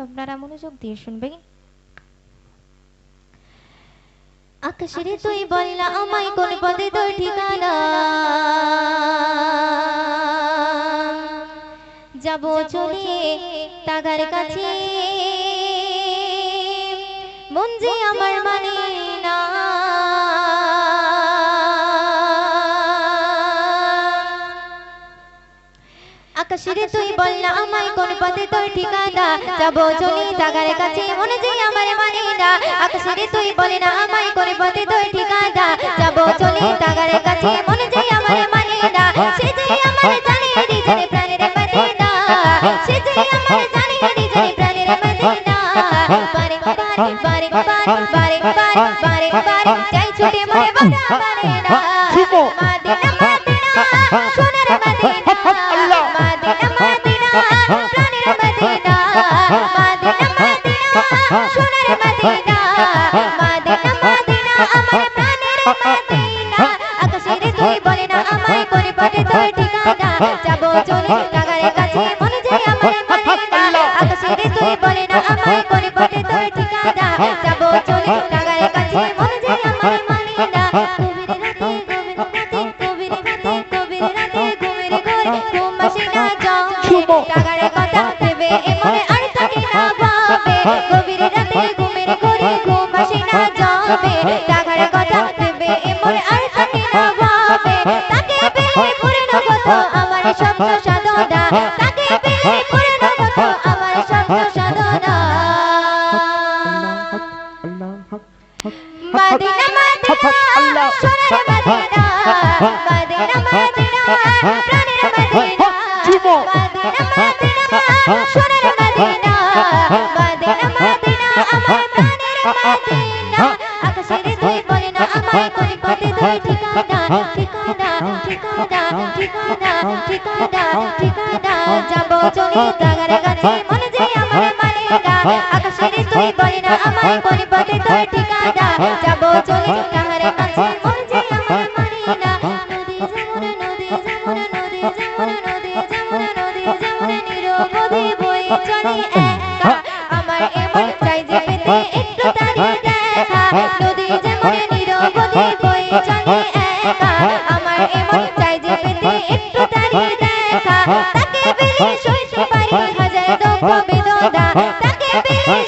আপনারা মনোযোগ দিয়ে শুনবেন আকাশের তুই বললা আমায় কোন পদে তোর ঠিকানা যাব চলে তাগার কাছে। মন যে আমার মানে। আকাশের তুই বললা আমায় কোন পথে তোর ঠিকানা যাব চলি তাগার কাছে মনে যে আমার মানে না আকাশের তুই বলে না আমায় কোন পথে তোর ঠিকানা যাব চলি তাগার কাছে মনে যে আমার মানে না সে যে আমার জানে হৃদয়ে প্রাণের মদিনা সে যে আমার জানে হৃদয়ে প্রাণের মদিনা বারে বারে বারে বারে বারে বারে বারে যাই ছুটে বাবা বারে না মদিনা মদিনা সোনার মদিনা যাব চলে টাকার ঠিকানা যাব চলে তাগার কাছে মনে যে আমার মানে না আকাশের তুই বলে না, আমায় কোন পথে তুই ঠিকানা? যাব চলে তাগার কাছে মনে যে আমার মানে না নদী যেমন চলে আমার তারি চলে আমার তারি তাকে পেলে সইতে পারি হাজার দুঃখ বেদনা। তাকে পেলে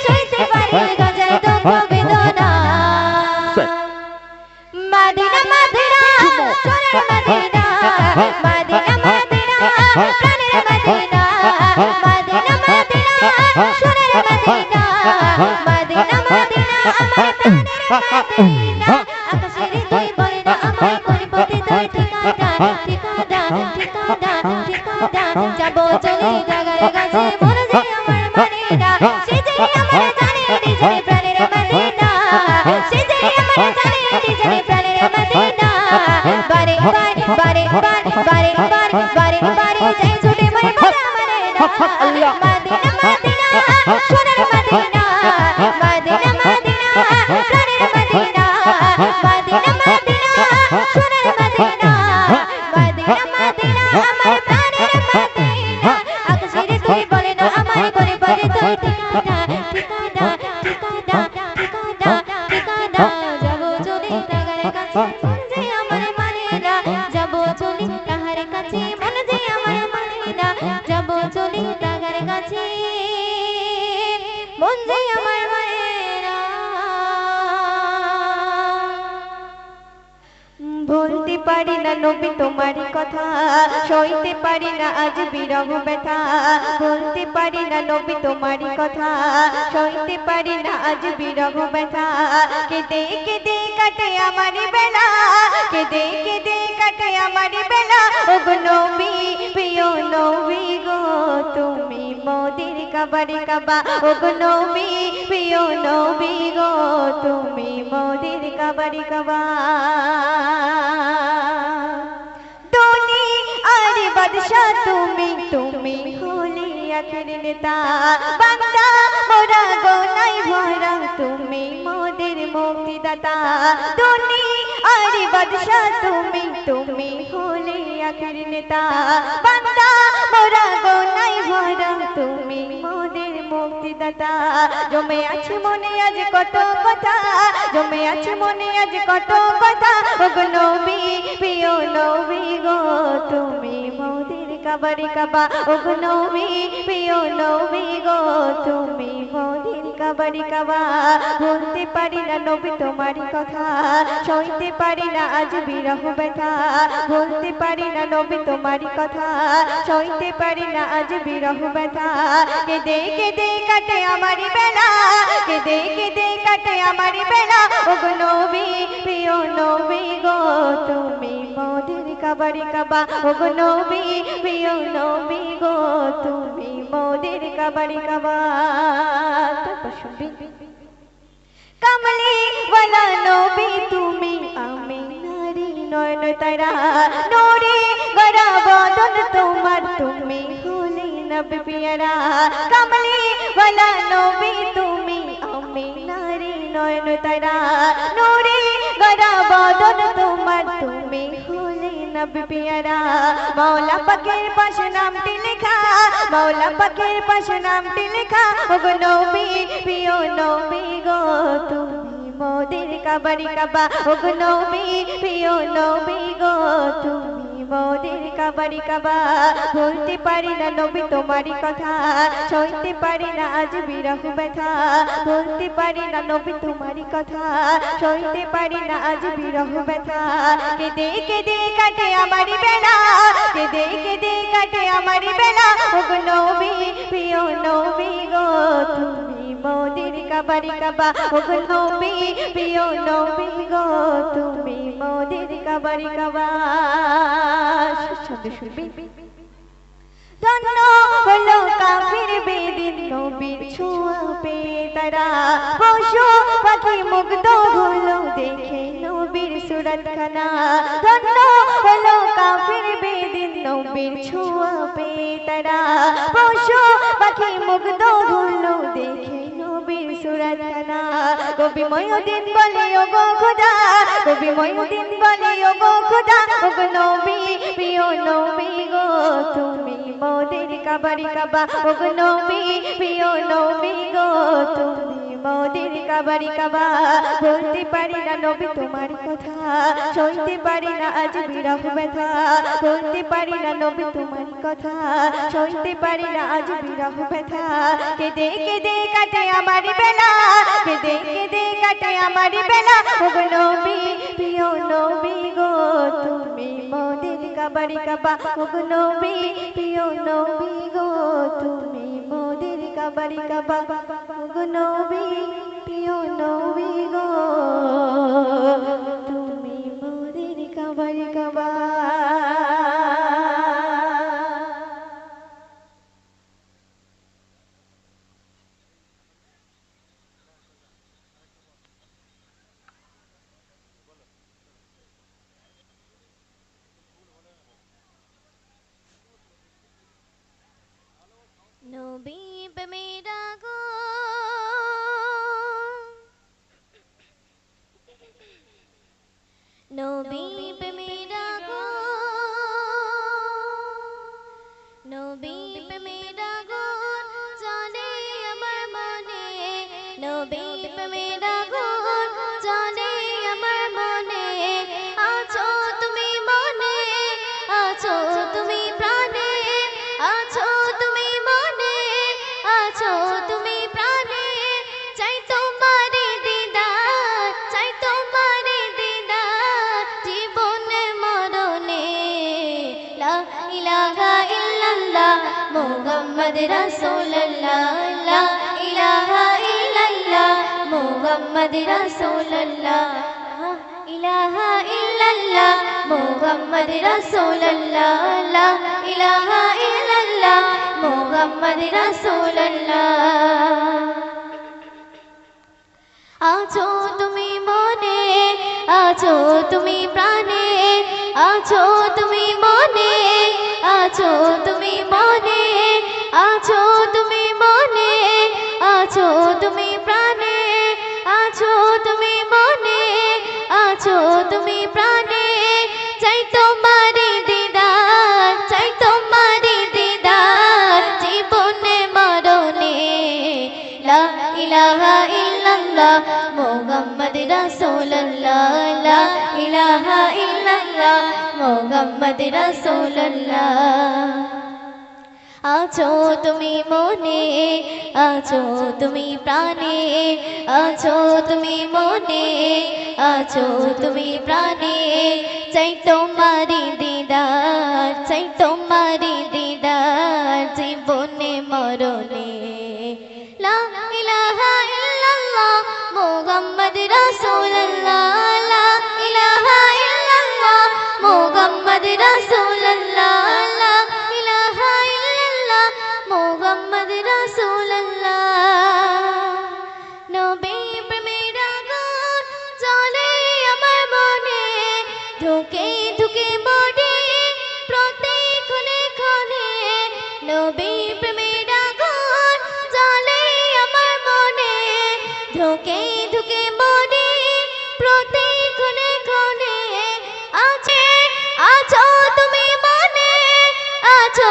は。আজ বিরহ ব্যথা। বলতে পারি না নবী তোমারই কথা। সইতে পারি না আজ বিরহ ব্যথা। কেঁদে কেঁদে কাটে আমারই বেলা। কেঁদে কেঁদে কাটে আমারই বেলা। ও গো নবী, প্রিয় নবী গো, তুমি মোদের কাবারে কাবা। ও গো নবী, প্রিয় নবী গো, তুমি মোদের কাবারে কাবা। তুমি মোদের মুক্তিদাতা। দোনি আর বাদশা তুমি তুমি হলে আখের নেতা। বান্দা মোরা তুমি মোদের মুক্তি মুক্তিদাতা। জমে আছে মনে আজ কত কথা, জমে আছে মনে আজ কত কথা। নবী, প্রিয় নবী গো, তুমি কাবারি কাবা। ওগো নবী, প্রিয় নবী গো, তুমি মোদের কাবারি কাবা। বলতে পারি না নবী তোমারই কথা, সইতে পারি না আজ বিরহ ব্যথা। বলতে পারি না নবী তোমারই কথা, সইতে পারি না আজ বিরহ ব্যথা। কেঁদে কেঁদে কাটে আমারই বেলা, কেঁদে কাটে আমারই বেলা। ওগো নবী, প্রিয় নবী গো, তুমি মোদের কাবারি কাবা। ওগো নবী, প্রিয় নবী গো, তুমি মোদের কাবারি কাবা। তারপর কমলি ওয়ালা নবী, তুমি আমি নারী নয়ন তারা। নোরে গড়া বদন তোমার, তুমি হলে নবী পিয়ারা। কমলি ওয়ালা নবী, তুমি আমি নারী নয়ন তারা, নোরে গড়া বদন তোমার, তুমি হলে নবী পিয়ারা মাওলা পাকের পাশে নামটি লেখা, মাওলা পাকের পাশে নামটি লেখা, ওগো নবী, প্রিয় নবী গো, তুমি মোদের কাবারি কাবা। ওগো নবী, প্রিয় নবী গো, তুমি মোদের কাবারি কাবা। বলতে পারি না নবী তোমারই কথা। সইতে পারি না আজ বিরহ ব্যথা। বলতে পারি না নবী কথা। সইতে পারি না আজ বিরহ ব্যথা। কেঁদে কেঁদে কাটে আমারই বেলা। কেঁদে কেঁদে কাটে আমারই বেলা। ওগো প্রিয় গো, তুমি মোদের কাবারি কাবা। প্রিয় নবী গো, তুমি মোদের কাবারি কাবা শব্দ শুনবি। ধন্য হলো কাফির বেদিন, নবীর ছোঁয়া পেয়ে তারা। পশু পাখি মুগ্ধ হলো দেখে নবীর সুরত খানা ধন্য হলো কাফির বেদিন নবীর ছোঁয়া পেয়ে তারা। পশু পাখি মুগ্ধ হলো দেখে নবীর সুরত খানা কবি ময়ুদ্দিন বলে ও গো খোদা। কবি ময়ুদ্দিন বলে ও গো খোদা। ও নবী, প্রিয় নবী গো, তুমি মোদের কাবারি কাবা। ও নবী, প্রিয় নবী গো, তুমি মোদের কাবারি কাবা। বলতে পারি না নবী তোমার কথা। সইতে পারি না আজ বিরহ ব্যথা। বলতে পারি না নবী তোমার কথা। সইতে পারি না আজ বিরহ ব্যথা। কেঁদে কেঁদে কাটে আমার বেলা। কেঁদে কেঁদে কাটে আমার বেলা। ও গো নবী, প্রিয় নবী গো, তুমি মোদের কাবারি কাবা। ও গো নবী, প্রিয় নবী গো, তুমি মোদের কাবারি কাবা গো নবী প্রিয় নবী গো। তুমি মোদের কাবারি কাবা মুহাম্মদ রাসূলুল্লাহ, ইলাহা ইল্লাল্লাহ, মুহাম্মদ রাসূলুল্লাহ, ইলাহা ইল্লাল্লাহ, মুহাম্মদ রাসূলুল্লাহ, ইলাহা ইল্লাল্লাহ, মুহাম্মদ রাসূলুল্লাহ। আছো তুমি মনে, আছো তুমি প্রাণে, আছো তুমি মনে, আছো তুমি মনে মুহাম্মদ রাসূলুল্লাহ। আছো তুমি মনে, আছো তুমি প্রাণে, আছো তুমি মনে, আছো তুমি প্রাণে। চাই তোমারি দিদার, চাই তোমারি প্রত্যেক ক্ষণে আছে আছো তুমি মনে আছো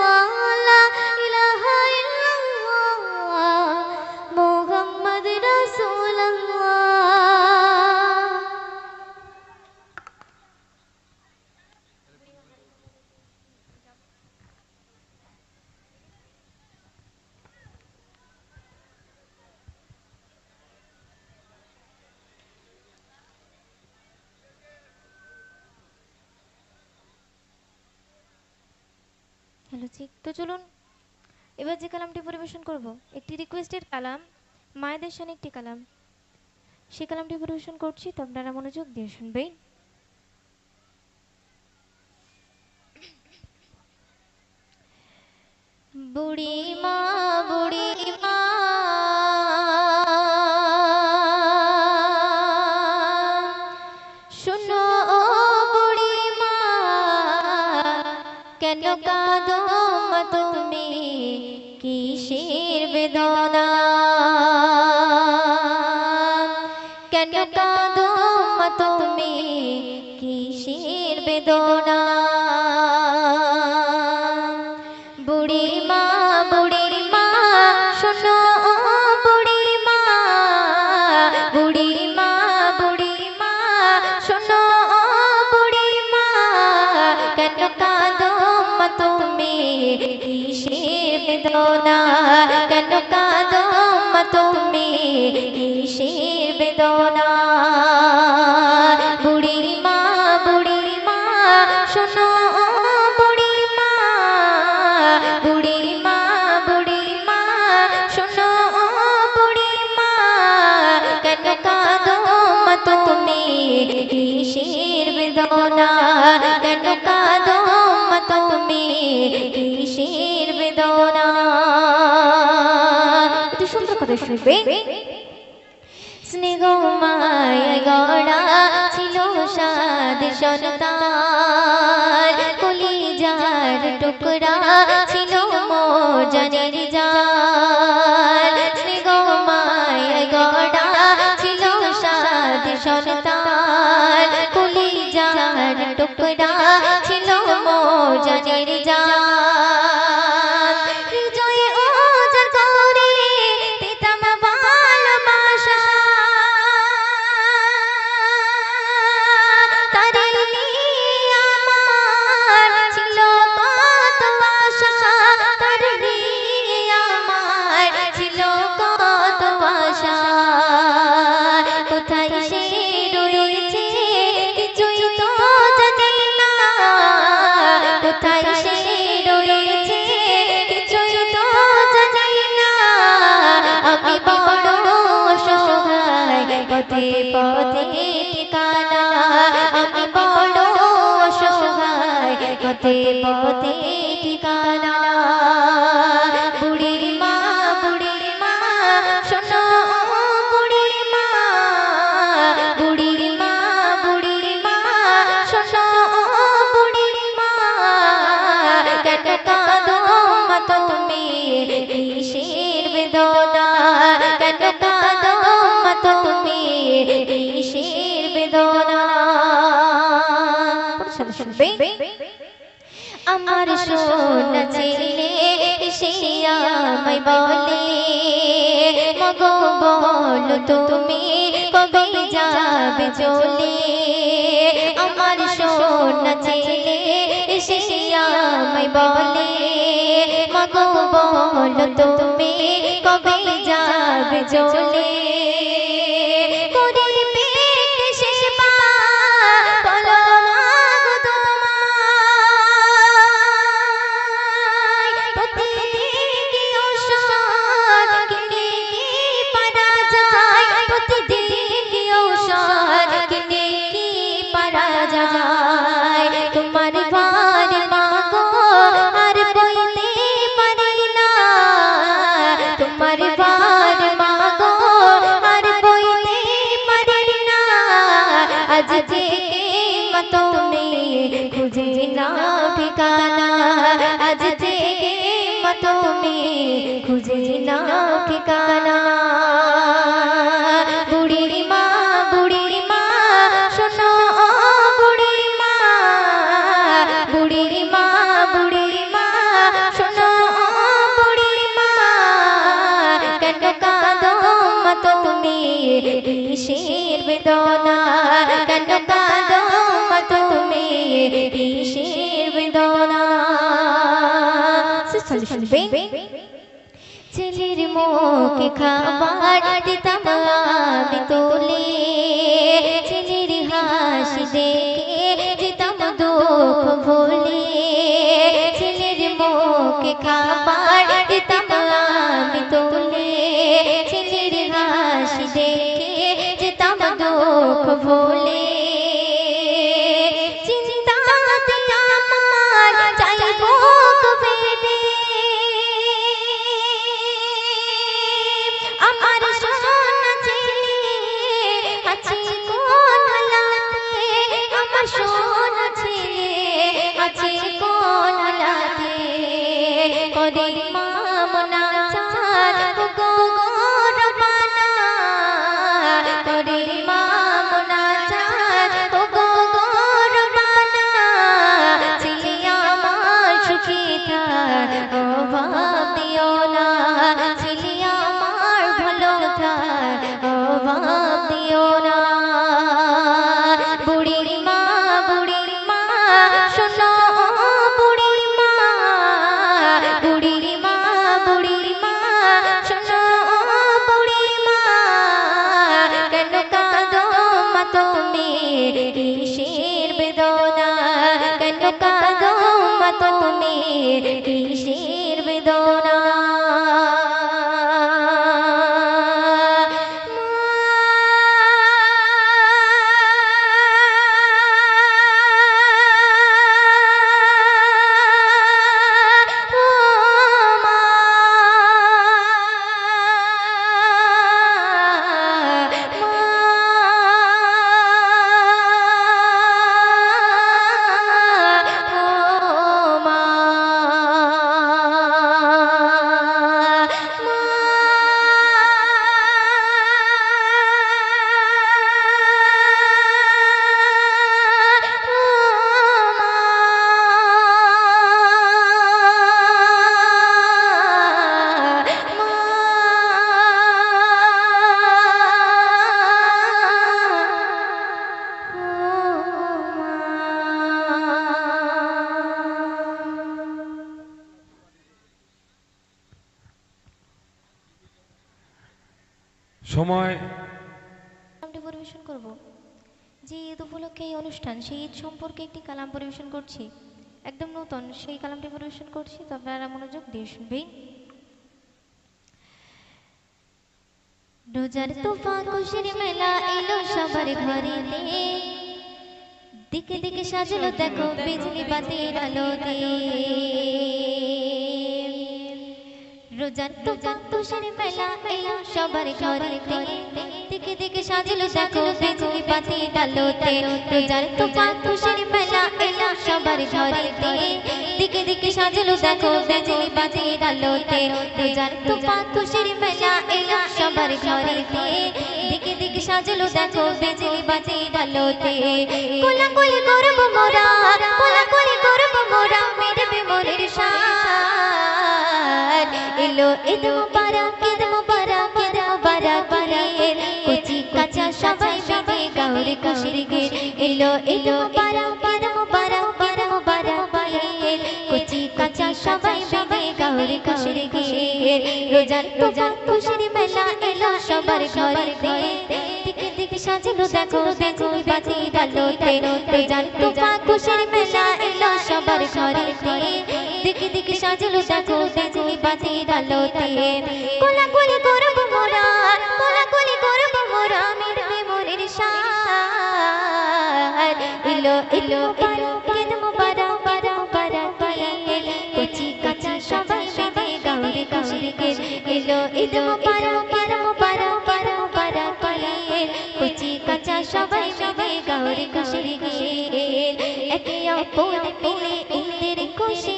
ঠিক তো চলুন এবার যে কালামটি পরিবেশন করব একটি রিকোয়েস্টের কালাম মায়েদের সানে একটি কালাম। সেই কালামটি পরিবেশন করছি তো আপনারা মনোযোগ দিয়ে শুনবেন। বুড়ি মা বুড়ি কেন কাঁদো তুমি? কিসের বেদনা? কেন কাঁদো তুমি? কিসের বেদনা? কেন কাঁদো মা তুমি কিসের বেদনা বুড়ি মা বুড়ি মা শোনো ও বুড়ি মা বুড়ি মা বুড়ি মা ও মা কেন কাঁদো তুমি কিসের বেদনা কেন কাঁদো মা তুমি কিসের শুনবে স্নেহ মায় গড়া ছিল সাদ সন্তান। কলিজার টুকরা ছিল মোর জানের জান স্নেহ মায় গড়া ছিল সাদ সন্তান। কলিজার টুকরা ছিল মোর জানের পথে পথে ঠিকানা। বুড়ি মা বুড়ি মা, শোনো বুড়ি মা। বুড়ি মা বুড়ি মা, শোনো বুড়ি মা। কেন কাঁদো মা তুমি কিসের বেদনা। কেন কাঁদো মা তুমি কিসের বেদনা। শুনবে? আমার সোনা ছেলে আমায় বলে মগো বলো তুমি কবে যাবে চলে? আমার সোনা ছেলে আমায় বলে মগো বলো তুমি কবে যাবে চলে? কিসের বেদনা। ছেলের মুখে খাবার দিতাম আমি তোলে। ছেলের হাসি দেখে দিতাম দুঃখ ভুলে। ছেলের মুখে খাবার কিসের বেদনা সম্পর্কে একটি কালাম পরিবেশন করছি। একদম নতুন সেই কালামটি পরিবেশন করছি তো আপনারা মনোযোগ দিয়ে শুনবেন। রোজার তোফা খুশির মেলা এলো সবার ঘরেতে দিকে দিকে সাজলো দেখো বিজলি বাতির আলোতে। রোজার তোফা খুশির মেলা এলো সবার ঘরেতে দিকে দিকে সাজলো দেখো বিজলি বাতির আলোতে রোজার তোফা খুশির মেলা এলো সবার ঘরেতে দিকে দিকে সাজলো দেখো বিজলি বাতির আলোতে রোজার তোফা খুশির মেলা এলো সবার ঘরেতে দিকে দিকে সাজলো দেখো বিজলি বাতির আলোতে কোলা কোলি করব মোরা কোলা কোলি করব মোরা মেরবে মোরের সার এলো ঈদ মুবারক ঈদ মুবারক ঈদ মুবারক পারের কুচি, কাঁচা, সবাই মিলে গাউরে খুশির গীত এলো ঈদ মুবারক ঈদ মুবারক ঈদ মুবারক পারের কুচি, কাঁচা, সবাই মিলে গাউরে খুশির গীত রোজার রোজার খুশির মেলা এলো, সবার ঘরে দিকে দিকে সাজানো, দেখো দেখো বাতি ডালোতে। রোজার রোজা, খুশির মেলা এলো, সবার ঘরে দিকে দিকে সাজানো, দেখো দেখো বাতি ডালোতে কোলা করব মোরা, কোলা কোলি করব মোরা মিরবে মোরের সার। এলো এলো এলো ঈদ মুবারক বারা বারা পায়েল কুচি, কাঁচা, সবাই মিলে গাউরে খুশির গীত এলো ঈদ মুবারক ঈদ মুবারক বারা বারা পায়েল কুচি, কাঁচা, সবাই মিলে গাউরে খুশির গীত একে অপর মিলে ঈদের খুশি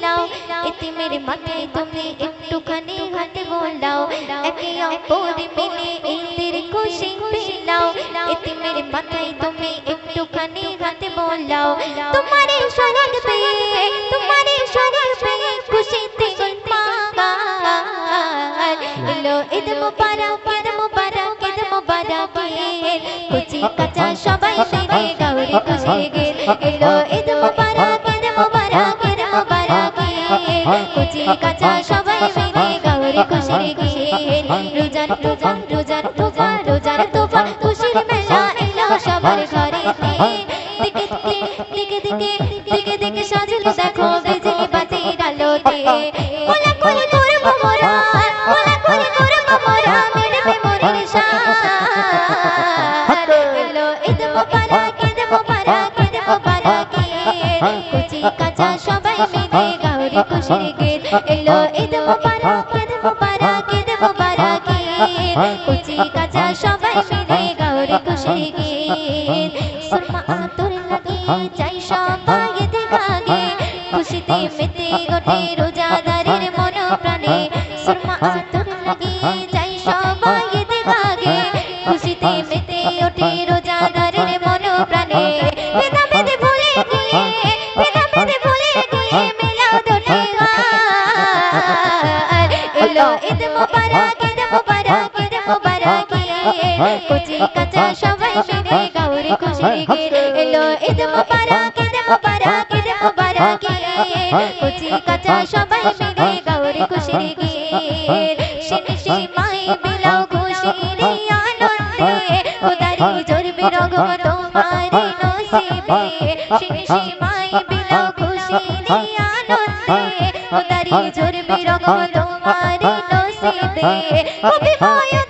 পেলাও এতে মেরে মাথায় তুমি একটুখানি হাতে বোলাও একে অপর মিলে ঈদের খুশি পেলাও এতে মেরে মাথায় তুমি একটুখানি হাতে বোলাও তোমারে স্বর্গ পেয়ে তোমারে স্বর্গ পেয়ে খুশিতে পাগাল। এলো ঈদ মুবারক ঈদ মুবারক ঈদ মুবারক কুচি কাঁচা সবাই রোজার তোফা রোজার তোফা রোজার তোফা খুশির মেলা এলো সবার ঘরে দিকে দিকে দিকে দিকে দিকে সাজলো দেখো বিজলি বাতির আলোতে। কোলা কোলি করব মোরা কোলা কোলি করব মোরা মিলবে মোরের সার এলো ঈদ মুবারক ঈদ মুবারক ঈদ মুবারক। কুচি কাঁচা সবাই মিলে গাউরি খুশির গীত। এলো ঈদ মুবারক কুচি কাঁচা সবাই মিলে গাউরি খুশির গীত। সুরমা আতর গোটে রোজাদারের মন প্রাণে সুরমা আতর লাগিয়ে কুচি কাঁচা সবাই মিলে গাউরে খুশির গীত এলো ঈদ মুবারক ঈদ মুবারক ঈদ মুবারক কুচি কাঁচা সবাই মিলে গাউরে খুশির গীত শিনি শিমাই বিলাও খুশির আনন্দে খোদারি জোরবে রগম তোমার নসিবে শিনি শিমাই বিলাও খুশির আনন্দে খোদারি জোরবে রগম তোমার নসিবে কবি ময়ূদের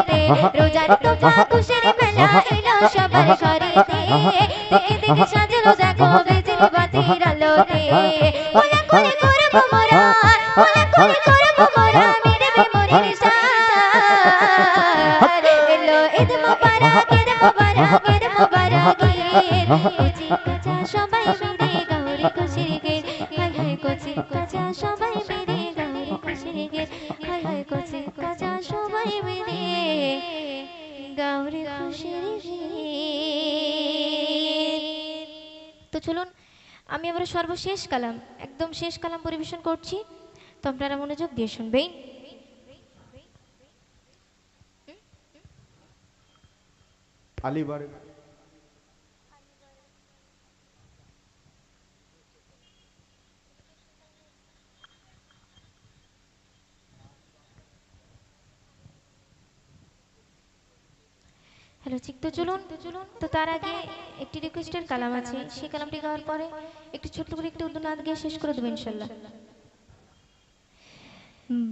আলোতে রোজার তোফা খুশির মেলা এলো সবার ঘরে দিকে দিকে সাজলো দেখো বিজলি বাতির আলোতে কোলা কোলে করব মোরা কোলা কোলে করব মোরা মিরবে মোরের সার এলো ঈদ মুবারক ঈদ মুবারক ঈদ মুবারক তো চলুন, আমি আবার সর্বশেষ কালাম, একদম শেষ কালাম পরিবেশন করছি। তো আপনারা মনোযোগ দিয়ে শুনবেন। আলিবারে হ্যালো ঠিক তো চলুন। তো তার আগে একটি রিকোয়েস্টের কালাম আছে। সেই কালামটি গাওয়ার পরে একটু ছোট্ট করে একটু উর্দু নাচ গিয়ে শেষ করে দেবো ইনশাল্লাহ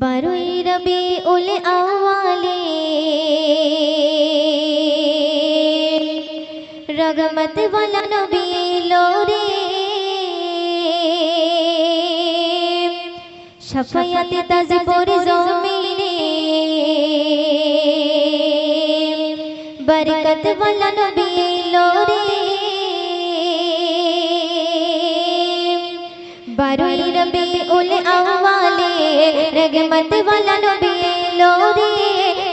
বারোই রবি উল আওয়ালে রগমত वाला নবী লোরে শফায়াতে তাজপুর জমিনে বলা নবী এলো রে বারোই রবি উল আওয়ালে রগমত বলা নবী এলো রে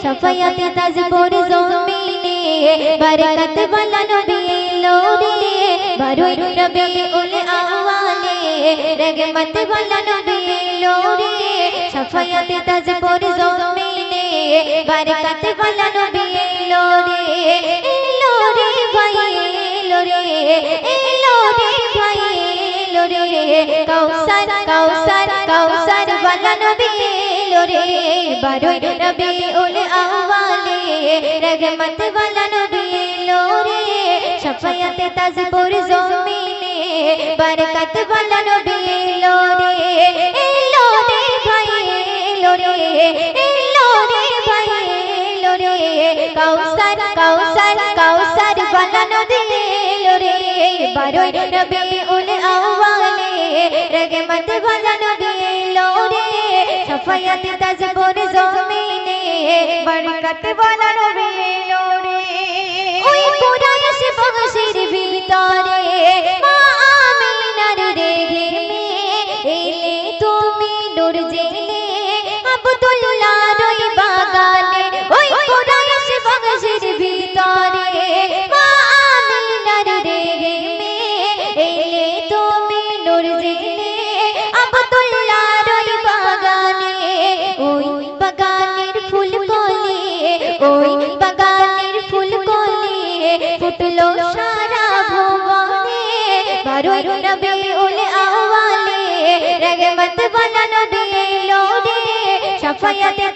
সফায়াত তাজবুর জমিনে, বরকত বলা নবী এলো রে বারোই রবি উল আওয়ালে রগমত বলা নবী এলো রে সফায়াত তাজবুর জমিনে বরকত বলা নবী এলো রে এলো রে ভাই, এলো রে এলো রে ভাই, এলো রে। কৌসার কৌসার কৌসার বলা নবী এলো রে, বারোই নবী উল আওয়ালে, রহমত বলা নবী এলো রে। শফায়াতে তাজপুর জমিনে, বরকত বলা নবী লাগানো দিল রে বারোই নবী উল আওয়ালে রেগে মত বাজানো দিল রে সফায়াত তাজবুর জমিনে। বরকত বাজানো দিল রে ফুটলো সারা ভুবনে বারোই রবি উল আওয়ালে রহমত वाला নবী লোরে শফায়াতে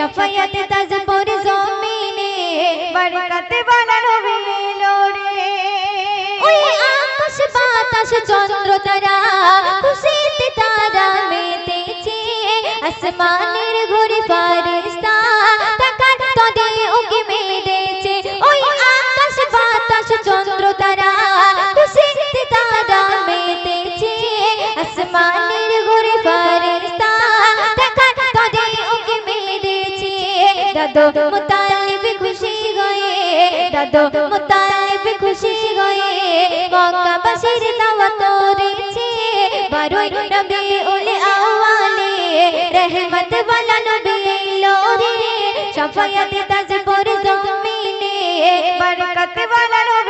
শফায়াত তাজপুর জমিনে, বরকত वाला নবী রে ওই আকাশ বাতাস চন্দ্র তারা খুশিতে তারা মেতেছে। আসমানের ঘুরে ফারিস্তা তাকাত তদে ওকে দাদো মোতালিব খুশি গয়ে দাদো মোতালিব খুশি গয়ে মক্কা বাসির দাওয়াত রেছে বারোই নবী উল আওয়ালে রহমত ওয়ালা নবী লো রে শফায়াত তাজপুর জমিনে বরকত ওয়ালা নবী